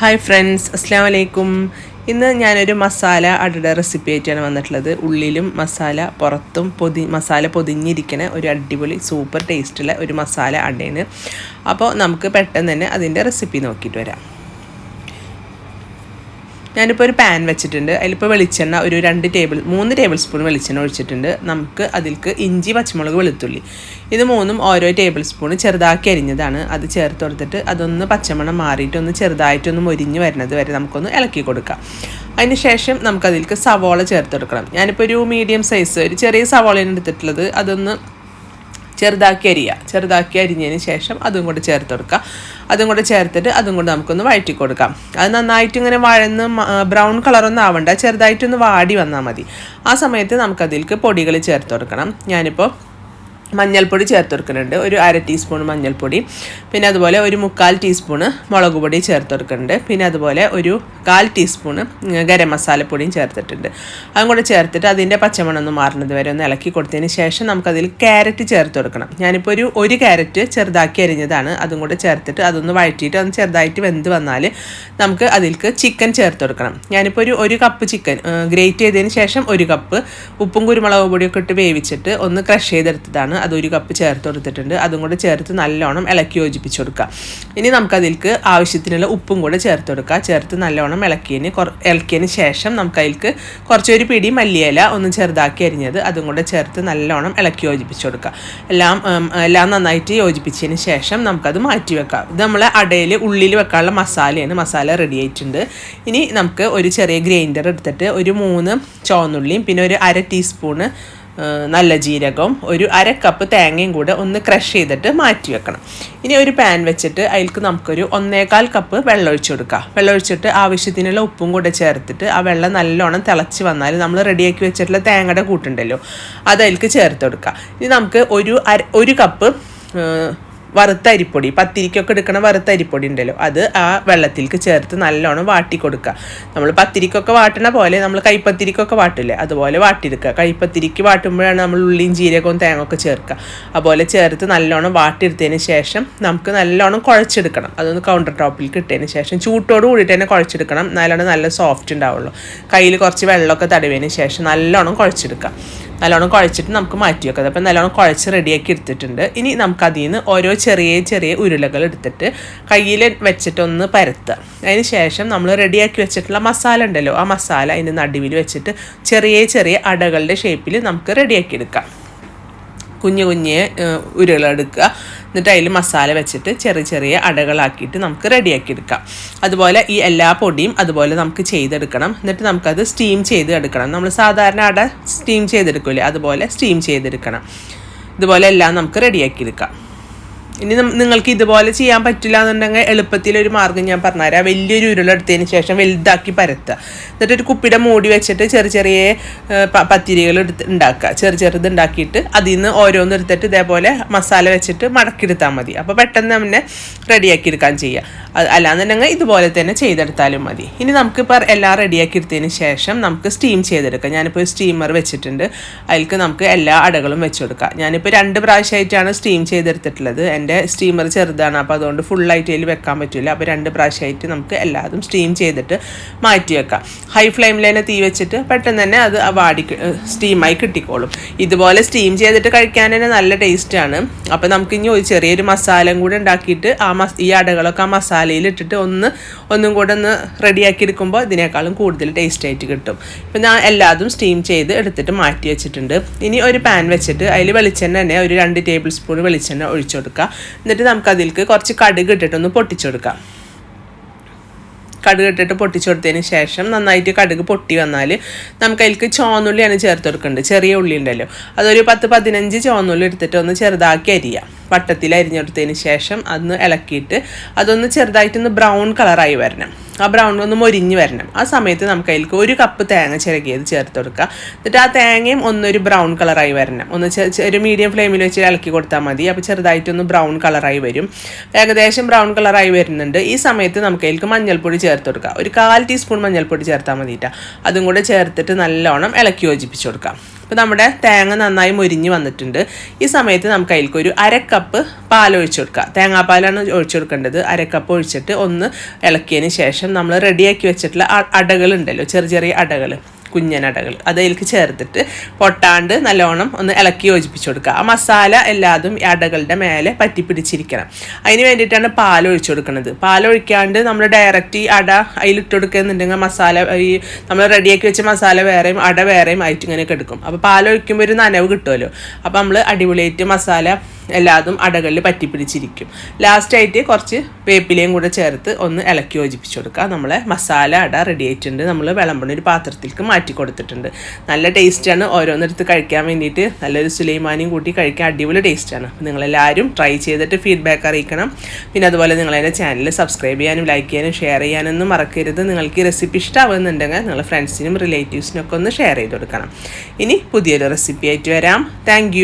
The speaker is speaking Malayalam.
ഹായ് ഫ്രണ്ട്സ് അസ്സാം വലൈക്കും ഇന്ന് ഞാനൊരു മസാല അടയുടെ റെസിപ്പി ആയിട്ടാണ് വന്നിട്ടുള്ളത്. ഉള്ളിലും മസാല പുറത്തും പൊതി മസാല പൊതിഞ്ഞിരിക്കുന്ന ഒരു അടിപൊളി സൂപ്പർ ടേസ്റ്റുള്ള ഒരു മസാല അടയാണ്. അപ്പോൾ നമുക്ക് പെട്ടെന്ന് തന്നെ അതിന്റെ റെസിപ്പി നോക്കിയിട്ട് വരാം. ഞാനിപ്പോൾ ഒരു പാൻ വെച്ചിട്ടുണ്ട്. അതിലിപ്പോൾ വെളിച്ചെണ്ണ ഒരു രണ്ട് ടേബിൾ മൂന്ന് ടേബിൾ സ്പൂൺ വെളിച്ചെണ്ണ ഒഴിച്ചിട്ടുണ്ട്. നമുക്ക് അതിൽക്ക് ഇഞ്ചി പച്ചമുളക് വെളുത്തുള്ളി ഇത് മൂന്നും ഓരോ ടേബിൾ സ്പൂൺ ചെറുതാക്കി അരിഞ്ഞതാണ്. അത് ചേർത്ത് കൊടുത്തിട്ട് അതൊന്ന് പച്ചമണം മാറിയിട്ട് ഒന്ന് ചെറുതായിട്ടൊന്ന് മൊരിഞ്ഞ് വരുന്നത് വരെ നമുക്കൊന്ന് ഇളക്കി കൊടുക്കാം. അതിന് ശേഷം നമുക്കതിലേക്ക് സവോള ചേർത്ത് കൊടുക്കണം. ഞാനിപ്പോൾ ഒരു മീഡിയം സൈസ് ഒരു ചെറിയ സവോളയാണ് എടുത്തിട്ടുള്ളത്. അതൊന്ന് ചെറുതാക്കി അരിയുക ചെറുതാക്കി അരിഞ്ഞതിന് ശേഷം അതും കൂടെ ചേർത്ത് കൊടുക്കുക. അതും കൂടെ ചേർത്തിട്ട് അതും കൂടെ നമുക്കൊന്ന് വഴറ്റി കൊടുക്കാം. അത് നന്നായിട്ട് ഇങ്ങനെ വഴന്ന് ബ്രൗൺ കളറൊന്നും ആവണ്ട. ചെറുതായിട്ടൊന്ന് വാടി വന്നാൽ മതി. ആ സമയത്ത് നമുക്കതിലേക്ക് പൊടികൾ ചേർത്ത് കൊടുക്കണം. ഞാനിപ്പോൾ മഞ്ഞൾപ്പൊടി ചേർത്ത് കൊടുക്കുന്നുണ്ട് ഒരു അര ടീസ്പൂൺ മഞ്ഞൾപ്പൊടി. പിന്നെ അതുപോലെ ഒരു മുക്കാൽ ടീസ്പൂണ് മുളക് പൊടി ചേർത്ത് കൊടുക്കുന്നുണ്ട് പിന്നെ അതുപോലെ ഒരു കാൽ ടീസ്പൂണ് ഗരം മസാലപ്പൊടിയും ചേർത്തിട്ടുണ്ട്. അതും കൂടെ ചേർത്തിട്ട് അതിന്റെ പച്ചമണം ഒന്ന് മാറുന്നത് വരെ ഒന്ന് ഇളക്കി കൊടുത്തതിന് ശേഷം നമുക്കതിൽ ക്യാരറ്റ് ചേർത്ത് കൊടുക്കണം ഞാനിപ്പോൾ ഒരു ഒരു ക്യാരറ്റ് ചെറുതാക്കി അരിഞ്ഞതാണ്. അതും കൂടെ ചേർത്തിട്ട് അതൊന്ന് വഴറ്റിയിട്ട് ഒന്ന് ചെറുതായിട്ട് വെന്ത് വന്നാൽ നമുക്ക് അതിൽക്ക് ചിക്കൻ ചേർത്ത് കൊടുക്കണം ഞാനിപ്പോൾ ഒരു ഒരു കപ്പ് ചിക്കൻ ഗ്രേറ്റ് ചെയ്തതിന് ശേഷം ഒരു കപ്പ് ഉപ്പും കുരുമുളക് പൊടിയൊക്കെ ഇട്ട് വേവിച്ചിട്ട് ഒന്ന് ക്രഷ് ചെയ്തെടുത്തതാണ്. അതൊരു കപ്പ് ചേർത്ത് കൊടുത്തിട്ടുണ്ട്. അതും കൂടെ ചേർത്ത് നല്ലോണം ഇളക്കി യോജിപ്പിച്ച് കൊടുക്കുക. ഇനി നമുക്കതിലേക്ക് ആവശ്യത്തിനുള്ള ഉപ്പും കൂടെ ചേർത്ത് കൊടുക്കുക. ചേർത്ത് നല്ലോണം ഇളക്കിയതിന് ഇളക്കിയതിന് ശേഷം നമുക്കതിലേക്ക് കുറച്ചൊരു പിടി മല്ലിയില ഒന്ന് ചെറുതാക്കി അരിഞ്ഞത് അതും കൂടെ ചേർത്ത് നല്ലോണം ഇളക്കി യോജിപ്പിച്ച് കൊടുക്കുക. എല്ലാം എല്ലാം നന്നായിട്ട് യോജിപ്പിച്ചതിന് ശേഷം നമുക്കത് മാറ്റി വെക്കാം. ഇത് നമ്മൾ അടയിൽ ഉള്ളിൽ വെക്കാനുള്ള മസാലയാണ്. മസാല റെഡി ആയിട്ടുണ്ട്. ഇനി നമുക്ക് ഒരു ചെറിയ ഗ്രൈൻഡർ എടുത്തിട്ട് ഒരു മൂന്ന് ചുവന്നുള്ളിയും പിന്നെ ഒരു അര ടീസ്പൂണ് നല്ല ജീരകവും ഒരു അര കപ്പ് തേങ്ങയും കൂടെ ഒന്ന് ക്രഷ് ചെയ്തിട്ട് മാറ്റി വെക്കണം. ഇനി ഒരു പാൻ വെച്ചിട്ട് അതിലേക്ക് നമുക്കൊരു ഒന്നേകാൽ കപ്പ് വെള്ളം ഒഴിച്ചു കൊടുക്കുക വെള്ളം ഒഴിച്ചിട്ട് ആവശ്യത്തിനുള്ള ഉപ്പും കൂടെ ചേർത്തിട്ട് ആ വെള്ളം നല്ലോണം തിളച്ച് വന്നാൽ നമ്മൾ റെഡിയാക്കി വെച്ചിട്ടുള്ള തേങ്ങയുടെ കൂട്ടുണ്ടല്ലോ അത് ചേർത്ത് കൊടുക്കുക ഇനി നമുക്ക് ഒരു ഒരു കപ്പ് വറുത്ത അരിപ്പൊടി പത്തിരിക്കൊക്കെ എടുക്കണ വറുത്ത അരിപ്പൊടി ഉണ്ടല്ലോ അത് ആ വെള്ളത്തിലേക്ക് ചേർത്ത് നല്ലോണം വാട്ടി കൊടുക്കുക. നമ്മൾ പത്തിരിക്കൊക്കെ വാട്ടണ പോലെ നമ്മൾ കൈപ്പത്തിരിക്കൊക്കെ വാട്ടില്ലേ അതുപോലെ വാട്ടിയെടുക്കുക. കൈപ്പത്തിരിക്ക് വാട്ടുമ്പോഴാണ് നമ്മൾ ഉള്ളിയും ജീരകവും തേങ്ങയൊക്കെ ചേർക്കുക. അതുപോലെ ചേർത്ത് നല്ലോണം വാട്ടിയെടുത്തതിന് ശേഷം നമുക്ക് നല്ലോണം കുഴച്ചെടുക്കണം. അതൊന്ന് കൗണ്ടർ ടോപ്പിൽ കിട്ടിയതിന് ശേഷം ചൂട്ടോട് കൂടിയിട്ട് തന്നെ കുഴച്ചെടുക്കണം. നല്ലോണം നല്ല സോഫ്റ്റ് ഉണ്ടാവുള്ളൂ. കയ്യിൽ കുറച്ച് വെള്ളമൊക്കെ തടവിയതിന് ശേഷം നല്ലോണം കുഴച്ചെടുക്കുക. നല്ലോണം കുഴച്ചിട്ട് നമുക്ക് മാറ്റി വെക്കാം അപ്പം നല്ലോണം കുഴച്ച് റെഡിയാക്കി എടുത്തിട്ടുണ്ട്. ഇനി നമുക്ക് അതിൽ നിന്ന് ഓരോ ചെറിയ ചെറിയ ഉരുളകൾ എടുത്തിട്ട് കയ്യിൽ വെച്ചിട്ടൊന്ന് പരത്തുക. അതിന് ശേഷം നമ്മൾ റെഡിയാക്കി വെച്ചിട്ടുള്ള മസാല ഉണ്ടല്ലോ ആ മസാല അതിന്റെ നടുവിൽ വെച്ചിട്ട് ചെറിയ ചെറിയ അടകളുടെ ഷേപ്പിൽ നമുക്ക് റെഡിയാക്കി എടുക്കാം. കുഞ്ഞു കുഞ്ഞ് ഉരുളെടുക്കുക എന്നിട്ട് അതിൽ മസാല വെച്ചിട്ട് ചെറിയ ചെറിയ അടകളാക്കിയിട്ട് നമുക്ക് റെഡിയാക്കി എടുക്കാം. അതുപോലെ ഈ എല്ലാ പൊടിയും അതുപോലെ നമുക്ക് ചെയ്തെടുക്കണം. എന്നിട്ട് നമുക്കത് സ്റ്റീം ചെയ്ത് എടുക്കണം. നമ്മൾ സാധാരണ അട സ്റ്റീം ചെയ്തെടുക്കില്ലേ അതുപോലെ സ്റ്റീം ചെയ്തെടുക്കണം. ഇതുപോലെ എല്ലാം നമുക്ക് റെഡിയാക്കി എടുക്കാം. ഇനി നിങ്ങൾക്ക് ഇതുപോലെ ചെയ്യാൻ പറ്റില്ല എന്നുണ്ടെങ്കിൽ എളുപ്പത്തിൽ ഒരു മാർഗം ഞാൻ പറഞ്ഞുതരാം. വലിയൊരു ഉരുളെടുത്തതിന് ശേഷം വലുതാക്കി പരത്തുക. എന്നിട്ട് ഒരു കുപ്പിയുടെ മൂടി വെച്ചിട്ട് ചെറിയ ചെറിയ പത്തിരികൾ എടുത്ത് ഉണ്ടാക്കുക. ചെറു ചെറുത് ഉണ്ടാക്കിയിട്ട് അതിൽ നിന്ന് ഓരോന്ന് എടുത്തിട്ട് ഇതേപോലെ മസാല വെച്ചിട്ട് മടക്കിയെടുത്താൽ മതി. അപ്പോൾ പെട്ടെന്ന് തന്നെ റെഡിയാക്കി എടുക്കാൻ ചെയ്യുക. അല്ലാന്നുണ്ടെങ്കിൽ ഇതുപോലെ തന്നെ ചെയ്തെടുത്താലും മതി. ഇനി നമുക്ക് നമുക്കിപ്പോൾ എല്ലാം റെഡിയാക്കി എടുത്തതിന് ശേഷം നമുക്ക് സ്റ്റീം ചെയ്തെടുക്കാം. ഞാനിപ്പോൾ സ്റ്റീമർ വെച്ചിട്ടുണ്ട്. അതിൽക്ക് നമുക്ക് എല്ലാ അടകളും വെച്ച് കൊടുക്കാം. ഞാനിപ്പോൾ രണ്ട് പ്രാവശ്യമായിട്ടാണ് സ്റ്റീം ചെയ്തെടുത്തിട്ടുള്ളത്. എന്റെ എന്റെ സ്റ്റീമർ ചെറുതാണ്. അപ്പോൾ അതുകൊണ്ട് ഫുള്ളായിട്ട് അതിൽ വെക്കാൻ പറ്റില്ല അപ്പോൾ രണ്ട് പ്രാവശ്യമായിട്ട് നമുക്ക് എല്ലാതും സ്റ്റീം ചെയ്തിട്ട് മാറ്റി വെക്കാം. ഹൈ ഫ്ലെയിമിൽ തന്നെ തീ വെച്ചിട്ട് പെട്ടെന്ന് തന്നെ അത് വാടി സ്റ്റീമായി കിട്ടിക്കോളും. ഇതുപോലെ സ്റ്റീം ചെയ്തിട്ട് കഴിക്കാൻ തന്നെ നല്ല ടേസ്റ്റാണ് അപ്പോൾ നമുക്ക് ഇനി ഒരു ചെറിയൊരു മസാലയും കൂടെ ഉണ്ടാക്കിയിട്ട് ആ മസ് ഈ അടകളൊക്കെ ആ മസാലയിൽ ഇട്ടിട്ട് ഒന്ന് ഒന്നും കൂടെ ഒന്ന് റെഡിയാക്കി എടുക്കുമ്പോൾ ഇതിനേക്കാളും കൂടുതൽ ടേസ്റ്റ് ആയിട്ട് കിട്ടും. ഇപ്പം ഞാൻ എല്ലാതും സ്റ്റീം ചെയ്ത് എടുത്തിട്ട് മാറ്റി വെച്ചിട്ടുണ്ട്. ഇനി ഒരു പാൻ വെച്ചിട്ട് അതിൽ വെളിച്ചെണ്ണ തന്നെ ഒരു രണ്ട് ടേബിൾ സ്പൂൺ വെളിച്ചെണ്ണ ഒഴിച്ചു കൊടുക്കുക. എന്നിട്ട് നമുക്ക് അതിലേക്ക് കുറച്ച് കടുക് ഇട്ടിട്ടൊന്ന് പൊട്ടിച്ചെടുക്കാം. കടുക് ഇട്ടിട്ട് പൊട്ടിച്ചു കൊടുത്തതിന് ശേഷം നന്നായിട്ട് കടുക് പൊട്ടി വന്നാൽ നമുക്ക് അതിലേക്ക് ചോന്നുള്ളിയാണ് ചേർത്ത് കൊടുക്കേണ്ടത്. ചെറിയ ഉള്ളി ഉണ്ടല്ലോ. അതൊരു പത്ത് പതിനഞ്ച് ചോന്നുള്ളി എടുത്തിട്ട് ഒന്ന് ചെറുതാക്കി അരിയാം. വട്ടത്തിൽ അരിഞ്ഞെടുത്തതിന് ശേഷം അതൊന്ന് ഇളക്കിയിട്ട് അതൊന്ന് ചെറുതായിട്ടൊന്ന് ബ്രൗൺ കളറായി വരണം. ആ ബ്രൗൺ ഒന്ന് മൊരിഞ്ഞ് വരണം. ആ സമയത്ത് നമുക്ക് അതിലേക്ക് ഒരു കപ്പ് തേങ്ങ ചിരകിയത് ചേർത്ത് കൊടുക്കുക. എന്നിട്ട് ആ തേങ്ങയും ഒന്നൊരു ബ്രൗൺ കളറായി വരണം. ഒന്ന് ഒരു മീഡിയം ഫ്ലെയിമിൽ വെച്ച് ഇളക്കി കൊടുത്താൽ മതി. അപ്പോൾ ചെറുതായിട്ടൊന്ന് ബ്രൗൺ കളറായി വരും. ഏകദേശം ബ്രൗൺ കളറായി വരുന്നുണ്ട്. ഈ സമയത്ത് നമുക്ക് അതിലേക്ക് മഞ്ഞൾപ്പൊടി ചേർത്ത് കൊടുക്കുക. ഒരു കാൽ ടീസ്പൂൺ മഞ്ഞൾപ്പൊടി ചേർത്താൽ മതിയിട്ടാ അതും കൂടെ ചേർത്തിട്ട് നല്ലോണം ഇളക്കി യോജിപ്പിച്ച് കൊടുക്കാം ഇപ്പോൾ നമ്മുടെ തേങ്ങ നന്നായി മൊരിഞ്ഞ് വന്നിട്ടുണ്ട്. ഈ സമയത്ത് നമുക്ക് അതിലേക്ക് ഒരു അരക്കപ്പ് കപ്പ് പാൽ ഒഴിച്ചു കൊടുക്കുക തേങ്ങാപ്പാലാണ് ഒഴിച്ചു കൊടുക്കേണ്ടത്. അരക്കപ്പ് കപ്പ് ഒഴിച്ചിട്ട് ഒന്ന് ഇളക്കിയതിന് ശേഷം നമ്മൾ റെഡിയാക്കി വെച്ചിട്ടുള്ള അടകളുണ്ടല്ലോ. ചെറിയ ചെറിയ അടകൾ കുഞ്ഞനടകൾ. അത് അതിലേക്ക് ചേർത്തിട്ട് പൊട്ടാണ്ട് നല്ലോണം ഒന്ന് ഇളക്കി യോജിപ്പിച്ച് കൊടുക്കുക. ആ മസാല എല്ലാതും അടകളുടെ മേലെ പറ്റി പിടിച്ചിരിക്കണം. അതിന് വേണ്ടിയിട്ടാണ് പാൽ ഒഴിച്ചു കൊടുക്കുന്നത് പാൽ ഒഴിക്കാണ്ട് നമ്മൾ ഡയറക്റ്റ് ഈ അട അതിലിട്ട് കൊടുക്കുന്നുണ്ടെങ്കിൽ മസാല ഈ നമ്മൾ റെഡിയാക്കി വെച്ച മസാല വേറെയും അട വേറെയും ആയിട്ട് ഇങ്ങനെ എടുക്കും അപ്പോൾ പാൽ ഒഴിക്കുമ്പോൾ ഒരു നനവ് കിട്ടുമല്ലോ. അപ്പോൾ നമ്മൾ അടിപൊളിയായിട്ട് മസാല എല്ലാതും അടകളിൽ പറ്റി പിടിച്ചിരിക്കും ലാസ്റ്റായിട്ട് കുറച്ച് വേപ്പിലയും കൂടെ ചേർത്ത് ഒന്ന് ഇളക്കി യോജിപ്പിച്ച് കൊടുക്കുക. നമ്മളെ മസാല അട റെഡി ആയിട്ടുണ്ട്. നമ്മൾ വിളമ്പണ ഒരു പാത്രത്തിലേക്ക് മാറ്റി കൊടുത്തിട്ടുണ്ട്. നല്ല ടേസ്റ്റാണ് ഓരോന്നെടുത്ത് കഴിക്കാൻ വേണ്ടിയിട്ട് നല്ലൊരു സുലൈമാനിയും കൂട്ടി കഴിക്കാൻ അടിപൊളി ടേസ്റ്റാണ് അപ്പോൾ നിങ്ങളെല്ലാവരും ട്രൈ ചെയ്തിട്ട് ഫീഡ്ബാക്ക് അറിയിക്കണം. പിന്നെ അതുപോലെ നിങ്ങളെന്റെ ചാനൽ സബ്സ്ക്രൈബ് ചെയ്യാനും ലൈക്ക് ചെയ്യാനും ഷെയർ ചെയ്യാനൊന്നും മറക്കരുത്. നിങ്ങൾക്ക് ഈ റെസിപ്പി ഇഷ്ടമാകുന്നുണ്ടെങ്കിൽ നിങ്ങൾ ഫ്രണ്ട്സിനും റിലേറ്റീവ്സിനൊക്കെ ഒന്ന് ഷെയർ ചെയ്ത് കൊടുക്കണം. ഇനി പുതിയൊരു റെസിപ്പി ആയിട്ട് വരാം. താങ്ക്